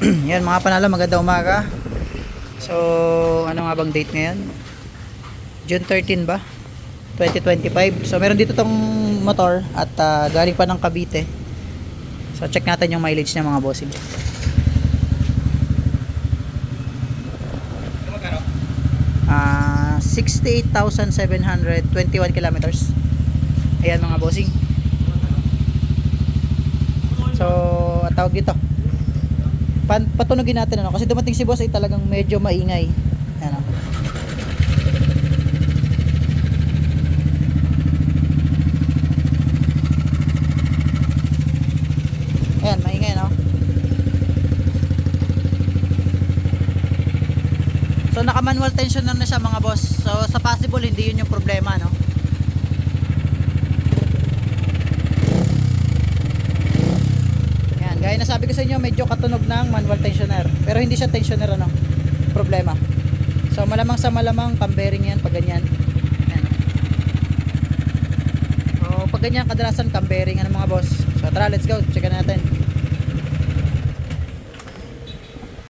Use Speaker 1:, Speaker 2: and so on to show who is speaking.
Speaker 1: Yan mga panalo, maganda umaga. So, ano nga bang date ngayon? June 13 ba? 2025. So, meron dito tong motor at ah, galing pa ng Cavite. So, check natin yung mileage niya mga bossing. Ah, 68,721 kilometers. Ayan mga bossing. So, ang tawag dito. Pan patunogin natin ano kasi dumating si boss ay talagang medyo maingay. Ayan oh. Ayan, maingay no. So naka manual tensioner na siya mga boss. So sa possible hindi yun yung problema no. Yan, gaya na sabi ko sa inyo, medyo katunog ng manual tensioner. Pero hindi siya tensioner ano, problema. So malamang sa malamang pang bearing yan pag ganyan. Yan. So pag ganyan kadalasan cam bearing ano mga boss. So tara, let's go. Check natin.